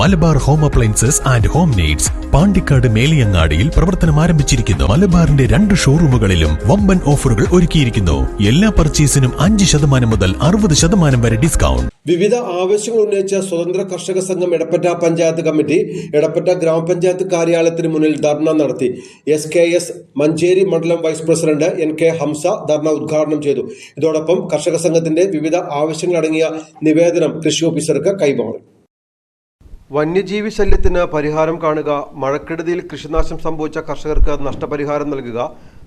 Malabar home appliances and home needs Pandikkad മേലിയങ്ങാടിയിൽ പ്രവർത്തനം ആരംഭിച്ചിരിക്കുന്നു. മലബാറിന്റെ രണ്ട് ഷോറൂമുകളിലും വമ്പൻ ഓഫറുകൾ ഒരുക്കിയിരിക്കുന്നു. എല്ലാ പർച്ചേസിനും അഞ്ച് ശതമാനം മുതൽ അറുപത് ശതമാനം വരെ ഡിസ്കൗണ്ട്. വിവിധ ആവശ്യങ്ങൾ ഉന്നയിച്ച സ്വതന്ത്ര കർഷക സംഘം എടപ്പറ്റ പഞ്ചായത്ത് കമ്മിറ്റി എടപ്പറ്റ ഗ്രാമപഞ്ചായത്ത് കാര്യാലയത്തിന് മുന്നിൽ ധർണ നടത്തി. എസ് കെ എസ് മഞ്ചേരി മണ്ഡലം vice president N K Hamsa dharna ഉദ്ഘാടനം ചെയ്തു. ഇതോടൊപ്പം കർഷക സംഘത്തിന്റെ വിവിധ ആവശ്യങ്ങളടങ്ങിയ നിവേദനം കൃഷി ഓഫീസർക്ക് കൈമാറി. വന്യജീവി ശല്യത്തിന് പരിഹാരം കാണുക മഴക്കെടുതിയിൽ കൃഷിനാശം സംഭവിച്ച കർഷകർക്ക് നഷ്ടപരിഹാരം നൽകുക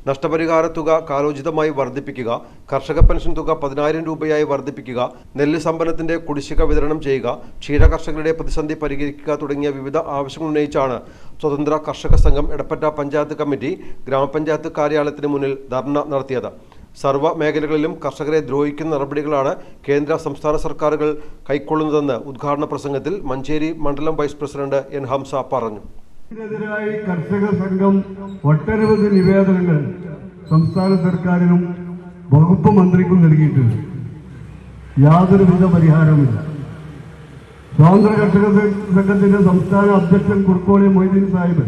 നഷ്ടപരിഹാര തുക കാലോചിതമായി വർദ്ധിപ്പിക്കുക കർഷക പെൻഷൻ തുക പതിനായിരം രൂപയായി വർദ്ധിപ്പിക്കുക നെല്ല് സമ്പന്നത്തിന്റെ കുടിശ്ശിക വിതരണം ചെയ്യുക ക്ഷീര കർഷകരുടെ പ്രതിസന്ധി പരിഹരിക്കുക തുടങ്ങിയ വിവിധ ആവശ്യങ്ങൾ ഉന്നയിച്ചാണ് സ്വതന്ത്ര കർഷക സംഘം എടപ്പറ്റ പഞ്ചായത്ത് കമ്മിറ്റി ഗ്രാമപഞ്ചായത്ത് കാര്യാലയത്തിന് മുന്നിൽ ധർണ നടത്തിയത്. സർവ മേഖലകളിലും കർഷകരെ ദ്രോഹിക്കുന്ന നടപടികളാണ് കേന്ദ്ര സംസ്ഥാന സർക്കാരുകൾ കൈക്കൊള്ളുന്നതെന്ന് ഉദ്ഘാടന പ്രസംഗത്തിൽ മഞ്ചേരി മണ്ഡലം വൈസ് പ്രസിഡന്റ് എൻ ഹംസ പറഞ്ഞു. ഇതിനെതിരായി കർഷക സംഘം ഒട്ടനവധി നിവേദനങ്ങൾ സംസ്ഥാന സർക്കാരിനും വകുപ്പ് മന്ത്രിക്കും നൽകിയിട്ടുണ്ട്. യാതൊരുവിധ പരിഹാരവുമില്ല. സ്വാതന്ത്ര്യ കർഷക സംഘത്തിന്റെ സംസ്ഥാന അധ്യക്ഷൻ കുർക്കോളി മൊയ്തീൻ സാഹിബ്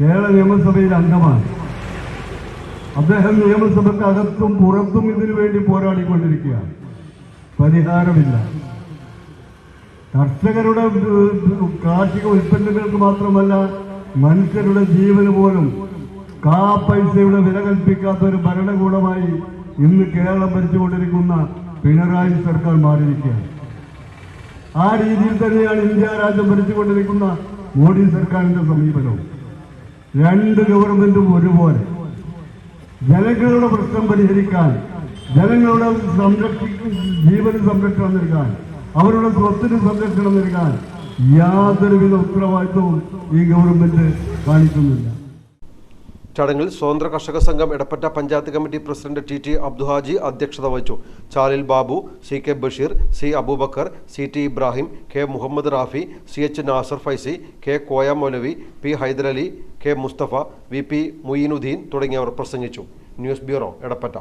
കേരള നിയമസഭയിലെ അംഗമാണ്. അദ്ദേഹം നിയമസഭയ്ക്ക് അകത്തും പുറത്തും ഇതിനു വേണ്ടി പോരാടിക്കൊണ്ടിരിക്കുകയാണ്. പരിഹാരമില്ല. കർഷകരുടെ കാർഷിക ഉൽപ്പന്നങ്ങൾക്ക് മാത്രമല്ല മനുഷ്യരുടെ ജീവന് പോലും കാ പൈസയുടെ വില കൽപ്പിക്കാത്ത ഒരു ഭരണകൂടമായി ഇന്ന് കേരളം ഭരിച്ചുകൊണ്ടിരിക്കുന്ന പിണറായി സർക്കാർ മാറിയിരിക്കുകയാണ്. ആ രീതിയിൽ തന്നെയാണ് ഇന്ത്യ രാജ്യം ഭരിച്ചുകൊണ്ടിരിക്കുന്ന മോഡി സർക്കാരിന്റെ സമീപനവും. രണ്ട് ഗവൺമെന്റും ഒരുപോലെ. ജനങ്ങളുടെ പ്രശ്നം പരിഹരിക്കാൻ ജനങ്ങളുടെ സംരക്ഷിക്കും ജീവന് സംരക്ഷണം നൽകാൻ അവരുടെ സ്വത്തിന് സംരക്ഷണം നൽകാൻ യാതൊരുവിധ ഉത്തരവാദിത്വവും ഈ ഗവൺമെന്റ് കാണിക്കുന്നില്ല. ചടങ്ങിൽ Swathanthra Karshaka Sangham Edappatta panchayat committee president T T Abduhaji അധ്യക്ഷത വഹിച്ചു. Chalil Babu C K Basheer C Aboobacker C T Ibrahim K Muhammed Rafi C H Nasar Faizy K Koya Moulavi P Hyderali K Musthafa V P Muyinudheen തുടങ്ങിയവർ പ്രസംഗിച്ചു. News bureau Edappatta.